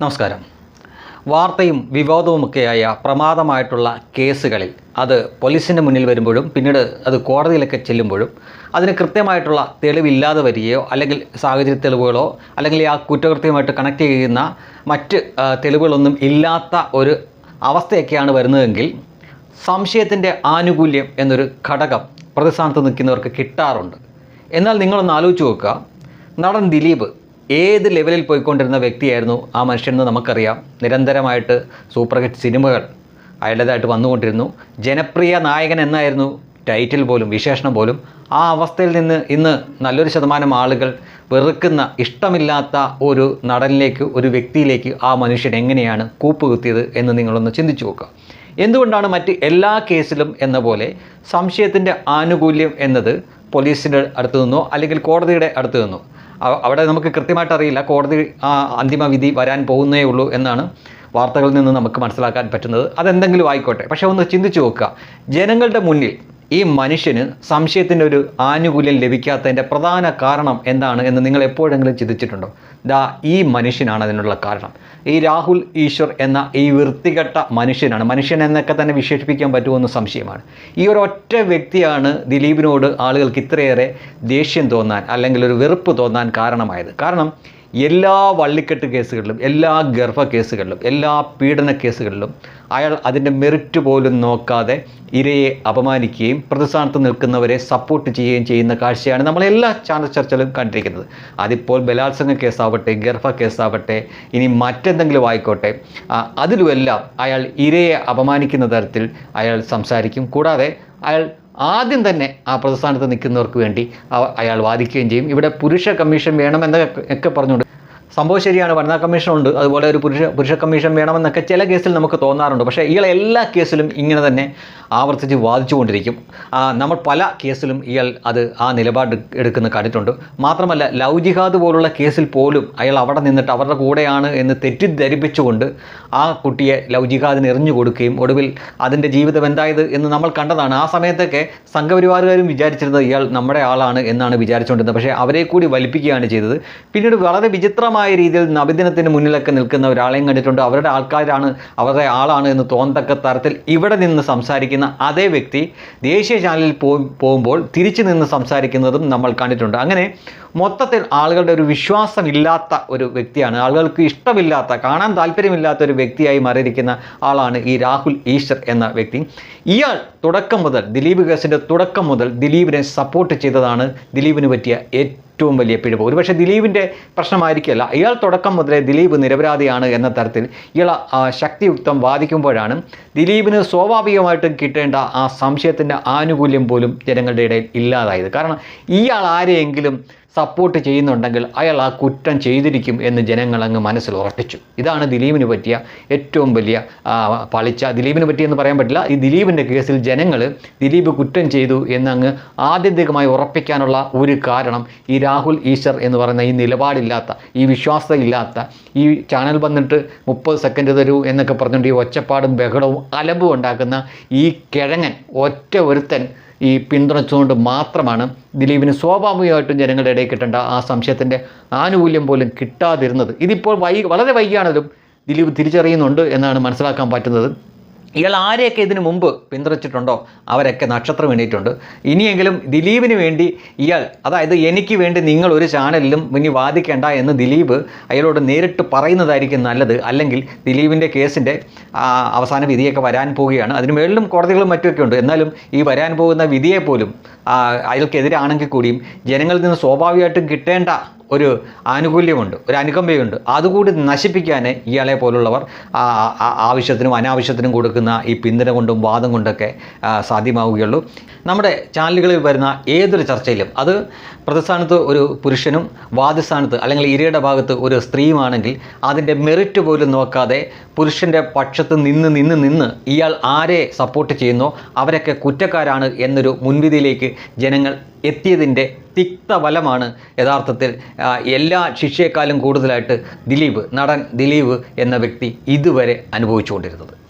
നമസ്കാരം. വാർത്തയും വിവാദവുമൊക്കെയായ പ്രമാദമായിട്ടുള്ള കേസുകളിൽ അത് പോലീസിന്റെ മുന്നിൽ വരുമ്പോഴും പിന്നീട് അത് കോടതിയിലൊക്കെ ചെല്ലുമ്പോഴും അതിന് കൃത്യമായിട്ടുള്ള തെളിവില്ലാതെ വരികയോ അല്ലെങ്കിൽ സാഹചര്യ തെളിവുകളോ അല്ലെങ്കിൽ ആ കുറ്റകൃത്യമായിട്ട് കണക്ട് ചെയ്യുന്ന മറ്റ് തെളിവുകളൊന്നും ഇല്ലാത്ത ഒരു അവസ്ഥയൊക്കെയാണ് വരുന്നതെങ്കിൽ സംശയത്തിന്റെ ആനുകൂല്യം എന്നൊരു ഘടകം പ്രതിസ്ഥാനത്ത് നിൽക്കുന്നവർക്ക് കിട്ടാറുണ്ട്. എന്നാൽ നിങ്ങളൊന്ന് ആലോചിച്ച് നോക്കുക. നടൻ ദിലീപ് ഏത് ലെവലിൽ പോയിക്കൊണ്ടിരുന്ന വ്യക്തിയായിരുന്നു ആ മനുഷ്യനെന്ന് നമുക്കറിയാം. നിരന്തരമായിട്ട് സൂപ്പർ ഹിറ്റ് സിനിമകൾ അയാളുടേതായിട്ട് വന്നുകൊണ്ടിരുന്നു. ജനപ്രിയ നായകൻ എന്നായിരുന്നു ടൈറ്റിൽ പോലും വിശേഷണം പോലും. ആ അവസ്ഥയിൽ നിന്ന് ഇന്ന് നല്ലൊരു ശതമാനം ആളുകൾ വെറുക്കുന്ന ഇഷ്ടമില്ലാത്ത ഒരു നടനിലേക്ക് ഒരു വ്യക്തിയിലേക്ക് ആ മനുഷ്യൻ എങ്ങനെയാണ് കൂപ്പുകുത്തിയത് എന്ന് നിങ്ങളൊന്ന് ചിന്തിച്ചു നോക്കുക. എന്തുകൊണ്ടാണ് മറ്റ് എല്ലാ കേസിലും എന്ന പോലെ സംശയത്തിന്റെ ആനുകൂല്യം എന്നത് പോലീസിന്റെ അടുത്ത് നിന്നോ അല്ലെങ്കിൽ കോടതിയുടെ അടുത്ത് നിന്നോ. അവിടെ നമുക്ക് കൃത്യമായിട്ട് അറിയില്ല. കോടതി ആ അന്തിമ വിധി വരാൻ പോകുന്നേ ഉള്ളൂ എന്നാണ് വാർത്തകളിൽ നിന്ന് നമുക്ക് മനസ്സിലാക്കാൻ പറ്റുന്നത്. അതെന്തെങ്കിലും ആയിക്കോട്ടെ. പക്ഷേ ഒന്ന് ചിന്തിച്ചു നോക്കുക. ജനങ്ങളുടെ മുന്നിൽ ഈ മനുഷ്യന് സംശയത്തിന്റെ ഒരു ആനുകൂല്യം ലഭിക്കാത്തതിന്റെ പ്രധാന കാരണം എന്താണ് എന്ന് നിങ്ങൾ എപ്പോഴെങ്കിലും ചിന്തിച്ചിട്ടുണ്ടോ? ദാ ഈ മനുഷ്യനാണ് അതിനുള്ള കാരണം. ഈ രാഹുൽ ഈശ്വർ എന്ന ഈ വൃത്തികെട്ട മനുഷ്യനാണ്. മനുഷ്യൻ എന്നൊക്കെ തന്നെ വിശേഷിപ്പിക്കാൻ പറ്റുമെന്ന് സംശയമാണ്. ഈ ഒരു ഒറ്റ വ്യക്തിയാണ് ദിലീപിനോട് ആളുകൾക്ക് ഇത്രയേറെ ദേഷ്യം തോന്നാൻ അല്ലെങ്കിൽ ഒരു വെറുപ്പ് തോന്നാൻ കാരണമായത്. കാരണം എല്ലാ വള്ളിക്കെട്ട് കേസുകളിലും എല്ലാ ഗർഭ കേസുകളിലും എല്ലാ പീഡന കേസുകളിലും അയാൾ അതിന്റെ മെറിറ്റ് പോലും നോക്കാതെ ഇരയെ അപമാനിക്കുകയും പ്രതിസ്ഥാനത്ത് നിൽക്കുന്നവരെ സപ്പോർട്ട് ചെയ്യുകയും ചെയ്യുന്ന കാഴ്ചയാണ് നമ്മൾ എല്ലാ ചാനൽ ചർച്ചകളും കണ്ടിരിക്കുന്നത്. അതിപ്പോൾ ബലാത്സംഗ കേസാവട്ടെ ഗർഭ കേസാവട്ടെ ഇനി മറ്റെന്തെങ്കിലും ആയിക്കോട്ടെ അതിലുമെല്ലാം അയാൾ ഇരയെ അപമാനിക്കുന്ന തരത്തിൽ അയാൾ സംസാരിക്കും. കൂടാതെ അയാൾ ആദ്യം തന്നെ ആ പ്രതിസ്ഥാനത്ത് നിൽക്കുന്നവർക്ക് വേണ്ടി അയാൾ വാദിക്കുകയും ചെയ്യും. ഇവിടെ പുരുഷ കമ്മീഷൻ വേണമെന്നൊക്കെ പറഞ്ഞുകൊണ്ട് സംഭവം ശരിയാണ്. വനിതാ കമ്മീഷൻ ഉണ്ട്. അതുപോലെ ഒരു പുരുഷ പുരുഷ കമ്മീഷൻ വേണമെന്നൊക്കെ ചില കേസിൽ നമുക്ക് തോന്നാറുണ്ട്. പക്ഷേ ഇയാൾ എല്ലാ കേസിലും ഇങ്ങനെ തന്നെ ആവർത്തിച്ച് വാദിച്ചുകൊണ്ടിരിക്കും. നമ്മൾ പല കേസിലും ഇയാൾ അത് ആ നിലപാട് എടുക്കുന്ന കണ്ടിട്ടുണ്ട്. മാത്രമല്ല ലവ് ജിഹാദ് പോലുള്ള കേസിൽ പോലും അയാൾ അവിടെ നിന്നിട്ട് അവരുടെ കൂടെയാണ് എന്ന് തെറ്റിദ്ധരിപ്പിച്ചുകൊണ്ട് ആ കുട്ടിയെ ലവ് ജിഹാദിന് എറിഞ്ഞു കൊടുക്കുകയും ഒടുവിൽ അതിന്റെ ജീവിതം എന്തായത് എന്ന് നമ്മൾ കണ്ടതാണ്. ആ സമയത്തൊക്കെ സംഘപരിവാറുകാരും വിചാരിച്ചിരുന്നത് ഇയാൾ നമ്മുടെ ആളാണ് എന്നാണ് വിചാരിച്ചുകൊണ്ടിരുന്നത്. പക്ഷേ അവരെ കൂടി വലിപ്പിക്കുകയാണ് ചെയ്തത്. പിന്നീട് വളരെ വിചിത്രമായ രീതിയിൽ നബിദിനത്തിന് മുന്നിലൊക്കെ നിൽക്കുന്ന ഒരാളെയും കണ്ടിട്ടുണ്ട്. അവരുടെ ആൾക്കാരാണ് അവരുടെ ആളാണ് എന്ന് തോന്നത്തക്ക തരത്തിൽ ഇവിടെ നിന്ന് സംസാരിക്കുന്ന അതേ വ്യക്തി ദേശീയ ചാനലിൽ പോകുമ്പോൾ തിരിച്ചു നിന്ന് സംസാരിക്കുന്നതും നമ്മൾ കണ്ടിട്ടുണ്ട്. അങ്ങനെ മൊത്തത്തിൽ ആളുകളുടെ ഒരു വിശ്വാസമില്ലാത്ത ഒരു വ്യക്തിയാണ്. ആളുകൾക്ക് ഇഷ്ടമില്ലാത്ത കാണാൻ താല്പര്യമില്ലാത്ത ഒരു വ്യക്തിയായി മാറിയിരിക്കുന്ന ആളാണ് ഈ രാഹുൽ ഈശ്വർ എന്ന വ്യക്തി. ഇയാൾ തുടക്കം മുതൽ ദിലീപ് കേസിന്റെ തുടക്കം മുതൽ ദിലീപിനെ സപ്പോർട്ട് ചെയ്തതാണ് ദിലീപിന് പറ്റിയ ഏറ്റവും വലിയ പിഴവ്. ഒരുപക്ഷെ ദിലീപിന്റെ പ്രശ്നമായിരിക്കില്ല. ഇയാൾ തുടക്കം മുതലേ ദിലീപ് നിരപരാധിയാണ് എന്ന തരത്തിൽ ഇയാൾ ശക്തിയുക്തം വാദിക്കുമ്പോഴാണ് ദിലീപിന് സ്വാഭാവികമായിട്ടും കിട്ടേണ്ട ആ സംശയത്തിന്റെ ആനുകൂല്യം പോലും ജനങ്ങളുടെ ഇടയിൽ ഇല്ലാതായത്. കാരണം ഇയാൾ ആരെയെങ്കിലും സപ്പോർട്ട് ചെയ്യുന്നുണ്ടെങ്കിൽ അയാൾ ആ കുറ്റം ചെയ്തിരിക്കും എന്ന് ജനങ്ങൾ അങ്ങ് മനസ്സിൽ ഉറപ്പിച്ചു. ഇതാണ് ദിലീപിന് പറ്റിയ ഏറ്റവും വലിയ പളിച്ച. ദിലീപിന് പറ്റിയെന്ന് പറയാൻ പറ്റില്ല. ഈ ദിലീപിന്റെ കേസിൽ ജനങ്ങൾ ദിലീപ് കുറ്റം ചെയ്തു എന്നങ്ങ് ആത്യന്തികമായി ഉറപ്പിക്കാനുള്ള ഒരു കാരണം ഈ രാഹുൽ ഈശ്വർ എന്ന് പറയുന്ന ഈ നിലപാടില്ലാത്ത ഈ വിശ്വാസമില്ലാത്ത ഈ ചാനൽ വന്നിട്ട് മുപ്പത് സെക്കൻഡ് തരൂ എന്നൊക്കെ പറഞ്ഞുകൊണ്ട് ഈ ഒച്ചപ്പാടും ബഹളവും അലമ്പും ഉണ്ടാക്കുന്ന ഈ കിഴങ്ങൻ ഒറ്റ ഒരുത്തൻ ഈ പിന്തുണച്ചുകൊണ്ട് മാത്രമാണ് ദിലീപിന് സ്വാഭാവികമായിട്ടും ജനങ്ങളുടെ ഇടയിൽ കിട്ടേണ്ട ആ സംശയത്തിന്റെ ആനുകൂല്യം പോലും കിട്ടാതിരുന്നത്. ഇതിപ്പോൾ വൈ വളരെ വൈകിയാണെങ്കിലും ദിലീപ് തിരിച്ചറിയുന്നുണ്ട് എന്നാണ് മനസ്സിലാക്കാൻ പറ്റുന്നത്. ഇയാൾ ആരെയൊക്കെ ഇതിനു മുമ്പ് പിന്തുണച്ചിട്ടുണ്ടോ? അവരൊക്കെ നക്ഷത്രം എണ്ണിയിട്ടുണ്ട് ഇനിയെങ്കിലും ദിലീപിന് വേണ്ടി ഇയാൾ അതായത് എനിക്ക് വേണ്ടി നിങ്ങൾ ഒരു ചാനലിലും ഇനി വാദിക്കേണ്ട എന്ന് ദിലീപ് അയാളോട് നേരിട്ട് പറയുന്നതായിരിക്കും നല്ലത്. അല്ലെങ്കിൽ ദിലീപിന്റെ കേസിന്റെ അവസാന വിധിയൊക്കെ വരാൻ പോവുകയാണ്. അതിന് മേളിലും കോടതികളും മറ്റുമൊക്കെ ഉണ്ട്. എന്നാലും ഈ വരാൻ പോകുന്ന വിധിയെ പോലും അയാൾക്കെതിരാണെങ്കിൽ കൂടിയും ജനങ്ങളിൽ നിന്ന് സ്വാഭാവികമായിട്ടും കിട്ടേണ്ട ഒരു ആനുകൂല്യമുണ്ട് ഒരു അനുകമ്പയുണ്ട്. അതുകൂടി നശിപ്പിക്കാൻ ഇയാളെ പോലുള്ളവർ ആവശ്യത്തിനും അനാവശ്യത്തിനും കൊടുക്കുന്ന ഈ പിന്തുണ കൊണ്ടും വാദം കൊണ്ടൊക്കെ സാധ്യമാവുകയുള്ളൂ. നമ്മുടെ ചാനലുകളിൽ വരുന്ന ഏതൊരു ചർച്ചയിലും അത് പ്രതിസ്ഥാനത്ത് ഒരു പുരുഷനും വാദസ്ഥാനത്ത് അല്ലെങ്കിൽ ഇരയുടെ ഭാഗത്ത് ഒരു സ്ത്രീയുമാണെങ്കിൽ അതിന്റെ മെറിറ്റ് പോലും നോക്കാതെ പുരുഷന്റെ പക്ഷത്ത് നിന്ന് നിന്ന് നിന്ന് ഇയാൾ ആരെ സപ്പോർട്ട് ചെയ്യുന്നോ അവരൊക്കെ കുറ്റക്കാരാണ് എന്നൊരു മുൻവിധിയിലേക്ക് ജനങ്ങൾ എത്തിയതിന്റെ തിക്തഫലമാണ് യഥാർത്ഥത്തിൽ എല്ലാ ശിക്ഷയെക്കാളും കൂടുതലായിട്ട് ദിലീപ് നടൻ ദിലീപ് എന്ന വ്യക്തി ഇതുവരെ അനുഭവിച്ചുകൊണ്ടിരുന്നത്.